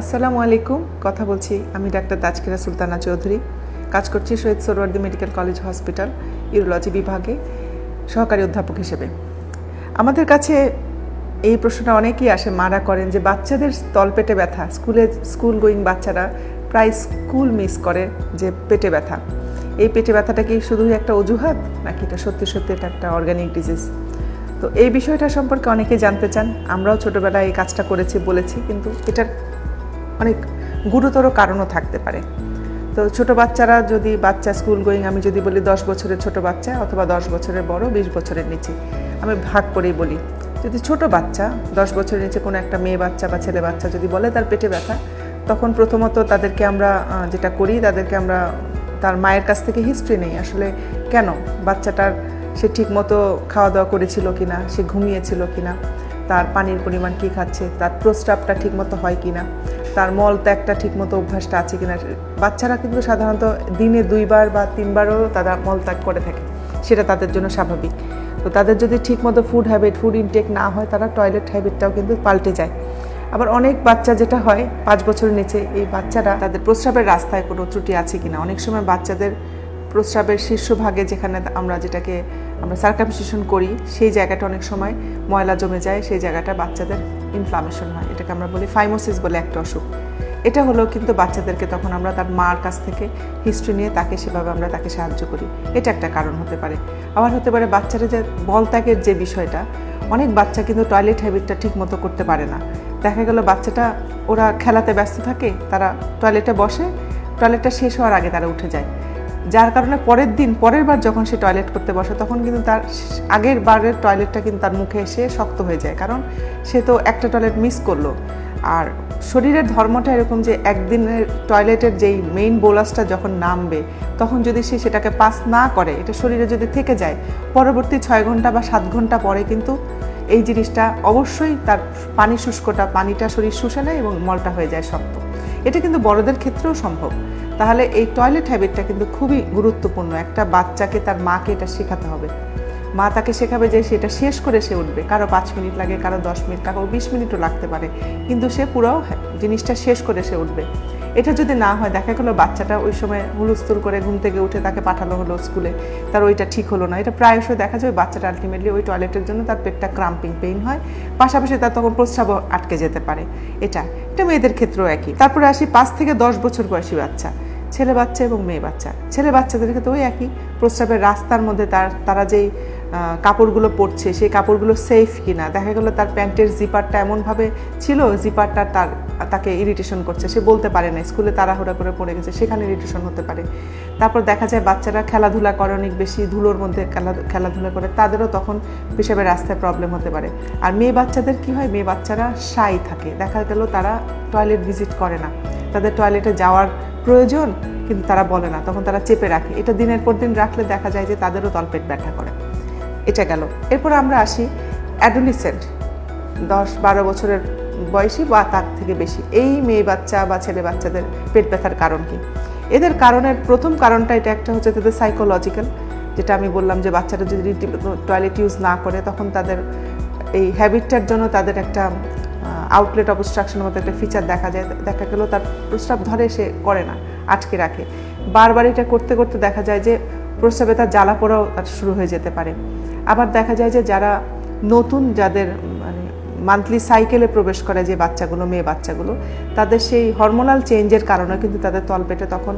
আসসালামু আলাইকুম। কথা বলছি আমি ডাক্তার তাজকিরা সুলতানা চৌধুরী। কাজ করছি Shahid Suhrawardy medical college hospital, urology বিভাগে সহকারী অধ্যাপক হিসেবে। আমাদের কাছে এই প্রশ্নটা অনেকেই আসে, মারা করেন যে বাচ্চাদের তলপেটে ব্যথা, স্কুলে, স্কুল গোয়িং বাচ্চারা প্রায় স্কুল মিস করে যে পেটে ব্যথা। এই পেটে ব্যথাটা কি শুধুই একটা অজুহাত, নাকি এটা সত্যি সত্যি এটা একটা অর্গানিক ডিজিজ? তো এই বিষয়টা সম্পর্কে অনেকে জানতে চান। আমরাও ছোটোবেলায় এই কাজটা করেছি, বলেছি, কিন্তু এটার অনেক গুরুতর কারণও থাকতে পারে। তো ছোট বাচ্চারা যদি বাচ্চা স্কুল গোয়িং আমি যদি বলি দশ বছরের ছোট বাচ্চা অথবা দশ বছরের বড়, বিশ বছরের নিচে, আমি ভাগ করেই বলি। যদি ছোট বাচ্চা, দশ বছরের নিচে কোনো একটা মেয়ে বাচ্চা বা ছেলে বাচ্চা যদি বলে তার পেটে ব্যথা, তখন প্রথমত তাদেরকে আমরা যেটা করি, তাদেরকে আমরা তার মায়ের কাছ থেকে হিস্ট্রি নেই। আসলে কেন? বাচ্চাটার সে ঠিকমতো খাওয়া দাওয়া করেছিল কি না সে ঘুমিয়েছিল কিনা, তার পানির পরিমাণ কী খাচ্ছে, তার প্রস্রাবটা ঠিকমতো হয় কিনা তার মল ত্যাগটা ঠিকমতো অভ্যাসটা আছে কিনা, বাচ্চারা কিন্তু সাধারণত দিনে দুইবার বা তিনবারও তারা মল ত্যাগ করে থাকে, সেটা তাদের জন্য স্বাভাবিক। তো তাদের যদি ঠিকমতো ফুড হ্যাবিট ফুড ইনটেক না হয়, তারা টয়লেট হ্যাবিটটাও কিন্তু পাল্টে যায়। আবার অনেক বাচ্চা যেটা হয়, পাঁচ বছরের নিচে এই বাচ্চারা তাদের প্রস্রাবের রাস্তায় কোনো ত্রুটি আছে কিনা? অনেক সময় বাচ্চাদের প্রস্রাবের শীর্ষভাগে যেখানে আমরা যেটাকে আমরা সার্কামসিশন করি, সেই জায়গাটা অনেক সময় ময়লা জমে যায়, সেই জায়গাটা বাচ্চাদের ইনফ্লামেশন হয়। এটাকে আমরা বলি ফাইমোসিস বলে একটা অসুখ। এটা হলো কিন্তু বাচ্চাদেরকে তখন আমরা তার মার কাছ থেকে হিস্ট্রি নিয়ে তাকে সেভাবে আমরা তাকে সাহায্য করি। এটা একটা কারণ হতে পারে। আবার হতে পারে বাচ্চারা যে বলত্যাগের যে বিষয়টা, অনেক বাচ্চা কিন্তু টয়লেট হ্যাবিটটা ঠিক মতো করতে পারে না। দেখা গেল বাচ্চাটা, ওরা খেলাতে ব্যস্ত থাকে, তারা টয়লেটে বসে টয়লেটটা শেষ হওয়ার আগে তারা উঠে যায়। যার কারণে পরের দিন, পরের বার যখন সে টয়লেট করতে বসে, তখন কিন্তু তার আগের বারের টয়লেটটা কিন্তু তার মুখে এসে শক্ত হয়ে যায়। কারণ সে তো একটা টয়লেট মিস করল। আর শরীরের ধর্মটা এরকম যে একদিনের টয়লেটের যেই মেইন বোলাসটা যখন নামবে, তখন যদি সে সেটাকে পাস না করে, এটা শরীরে যদি থেকে যায়, পরবর্তী ছয় ঘণ্টা বা সাত ঘণ্টা পরে কিন্তু এই জিনিসটা অবশ্যই তার পানি শুষ্কটা, পানিটা শরীর শুষে নেয় এবং মলটা হয়ে যায় শক্ত। এটা কিন্তু বড়দের ক্ষেত্রেও সম্ভব। তাহলে এই টয়লেট হ্যাবিটটা কিন্তু খুবই গুরুত্বপূর্ণ। একটা বাচ্চাকে তার মাকে এটা শেখাতে হবে। মা তাকে শেখাবে যে সেটা শেষ করে সে উঠবে। কারও পাঁচ মিনিট লাগে, কারও দশ মিনিট, কারও বিশ মিনিটও লাগতে পারে। কিন্তু সে পুরো জিনিসটা শেষ করে সে উঠবে। এটা যদি না হয়, দেখা গেলো বাচ্চাটা ওই সময় হুলস্থুল করে ঘুম থেকে উঠে তাকে পাঠানো হলো স্কুলে। তার ওইটা ঠিক হলো না। এটা প্রায়শই দেখা যায় বাচ্চাটা আলটিমেটলি ওই টয়লেটের জন্য তার পেটটা ক্রাম্পিং পেইন হয়। পাশাপাশি তার তখন প্রস্রাবও আটকে যেতে পারে। এটা এটা মেয়েদের ক্ষেত্রেও একই। তারপরে আসি পাঁচ থেকে দশ বছর বয়সী বাচ্চা। ছেলে বাচ্চা এবং মেয়ে বাচ্চা। ছেলে বাচ্চাদের ক্ষেত্রে ওই একই প্রস্রাবের রাস্তার মধ্যে তার, তারা যেই কাপড়গুলো পরছে, সেই কাপড়গুলো সেফ কিনা। দেখা গেলো তার প্যান্টের জিপারটা এমনভাবে ছিল জিপারটা তার, তাকে ইরিটেশন করছে। সে বলতে পারে না, স্কুলে তাড়াহুড়া করে পড়ে গেছে, সেখানে ইরিটেশন হতে পারে। তারপর দেখা যায় বাচ্চারা খেলাধুলা করে অনেক বেশি, ধুলোর মধ্যে খেলা- খেলাধুলা করে, তাদেরও তখন পেশাবের রাস্তায় প্রবলেম হতে পারে। আর মেয়ে বাচ্চাদের কি হয়, মেয়ে বাচ্চারা সাই থাকে। দেখা গেল তারা টয়লেট ভিজিট করে না। তাদের টয়লেটে যাওয়ার প্রয়োজন, কিন্তু তারা বলে না। তখন তারা চেপে রাখে। এটা দিনের পর দিন রাখলে দেখা যায় যে তাদেরও তলপেট ব্যথা করে। এটা গেল। এরপর আমরা আসি অ্যাডোলিসেন্ট। দশ বারো বছরের বয়সী বা তার থেকে বেশি। এই মেয়ে বাচ্চা বা ছেলে বাচ্চাদের পেট ব্যথার কারণ কি? এদের কারণের প্রথম কারণটা এটা একটা হচ্ছে তাদের সাইকোলজিক্যাল যেটা আমি বললাম যে বাচ্চারা যদি টয়লেট ইউজ না করে, তখন তাদের এই হ্যাবিটটার জন্য তাদের একটা আউটলেট অবস্ট্রাকশনের মতো একটা ফিচার দেখা যায়, দেখা গেলো তার প্রস্রাব ধরে সে করে না, আটকে রাখে। বারবার এটা করতে করতে দেখা যায় যে প্রস্রাবে তার জ্বালা পোড়াও তার শুরু হয়ে যেতে পারে। আবার দেখা যায় যে যারা নতুন যাদের মানে মান্থলি সাইকেলে প্রবেশ করে যে বাচ্চাগুলো, মেয়ে বাচ্চাগুলো, তাদের সেই হরমোনাল চেঞ্জের কারণে কিন্তু তাদের তলপেটে তখন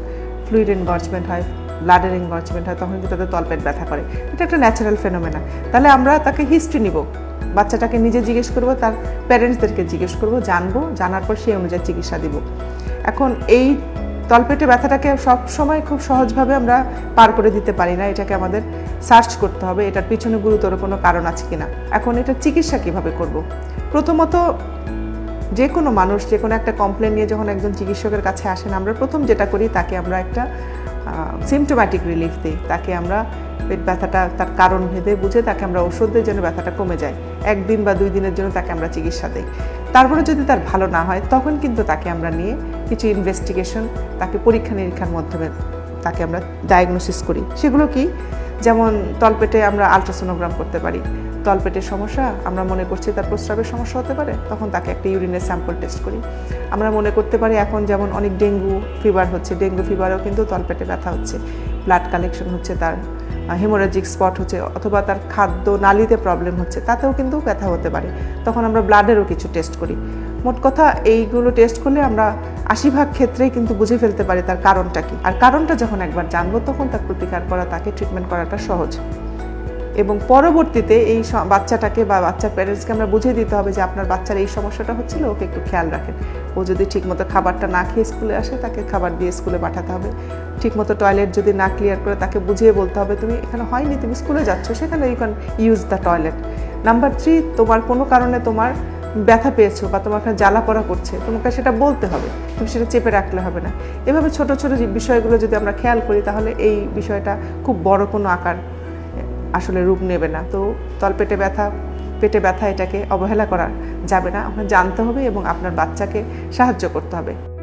ফ্লুইড এনগর্জমেন্ট হয় ব্লাডের এনগর্জমেন্ট হয়, তখন কিন্তু তাদের তলপেট ব্যথা করে। এটা একটা ন্যাচারাল ফেনোমেনা তাহলে আমরা তাকে হিস্ট্রি নিব। বাচ্চাটাকে নিজে জিজ্ঞেস করব, তার প্যারেন্টসদেরকে জিজ্ঞেস করব, জানব, জানার পর সেই অনুযায়ী চিকিৎসা দিব। এখন এই তলপেটে ব্যথাটাকে সব সময় খুব সহজভাবে আমরা পার করে দিতে পারি না, এটাকে আমাদের সার্চ করতে হবে, এটার পিছনে গুরুতর কোনো কারণ আছে কিনা। এখন এটা চিকিৎসা কীভাবে করব? প্রথমত যে কোনো মানুষ, যে কোনো একটা কমপ্লেন নিয়ে যখন একজন চিকিৎসকের কাছে আসেন আমরা প্রথম যেটা করি, তাকে আমরা একটা সিমটোম্যাটিক রিলিফ দিই। তাকে আমরা পেট ব্যথাটা তার কারণ ভেদে বুঝে তাকে আমরা ওষুধ দিই যেন ব্যথাটা কমে যায়। একদিন বা দুই দিনের জন্য তাকে আমরা চিকিৎসা দিই। তারপরে যদি তার ভালো না হয়, তখন কিন্তু তাকে আমরা নিয়ে কিছু ইনভেস্টিগেশন তাকে পরীক্ষা নিরীক্ষার মাধ্যমে তাকে আমরা ডায়াগনোসিস করি। সেগুলো কি? যেমন তলপেটে আমরা আলট্রাসোনোগ্রাম করতে পারি। তলপেটের সমস্যা, আমরা মনে করছি তার প্রস্রাবের সমস্যা হতে পারে, তখন তাকে একটা ইউরিনের স্যাম্পল টেস্ট করি। আমরা মনে করতে পারি এখন যেমন অনেক ডেঙ্গু ফিভার হচ্ছে, ডেঙ্গু ফিভারও কিন্তু তলপেটে ব্যথা হচ্ছে ব্লাড কালেকশন হচ্ছে তার হেমোরেজিক স্পট হচ্ছে, অথবা তার খাদ্য নালিতে প্রবলেম হচ্ছে, তাতেও কিন্তু ব্যথা হতে পারে। তখন আমরা ব্লাডেরও কিছু টেস্ট করি। মোট কথা এইগুলো টেস্ট করলে আমরা আশি ভাগ ক্ষেত্রেই কিন্তু বুঝে ফেলতে পারি তার কারণটা কি। আর কারণটা যখন একবার জানব, তখন তার প্রতিকার করা, তাকে ট্রিটমেন্ট করাটা সহজ। এবং পরবর্তীতে এই বাচ্চাটাকে বা বাচ্চার প্যারেন্টসকে আমরা বুঝিয়ে দিতে হবে যে আপনার বাচ্চার এই সমস্যাটা হচ্ছিল, ওকে একটু খেয়াল রাখেন। ও যদি ঠিকমতো খাবারটা না খেয়ে স্কুলে আসে, তাকে খাবার দিয়ে স্কুলে পাঠাতে হবে। ঠিকমতো টয়লেট যদি না ক্লিয়ার করে তাকে বুঝিয়ে বলতে হবে, তুমি এখানে হয়নি, তুমি স্কুলে যাচ্ছ, সেখানে you can use the toilet number three তোমার কোনো কারণে তোমার ব্যথা পেয়েছ বা তোমার এখানে জ্বালা পড়া করছে, তোমাকে সেটা বলতে হবে তুমি সেটা চেপে রাখলে হবে না। এভাবে ছোট ছোট বিষয়গুলো যদি আমরা খেয়াল করি, তাহলে এই বিষয়টা খুব বড় কোনো আকার আসলে রূপ নেবে না। তো তলপেটে ব্যথা, পেটে ব্যথা এটাকে অবহেলা করা যাবে না। আপনার জানতে হবে এবং আপনার বাচ্চাকে সাহায্য করতে হবে।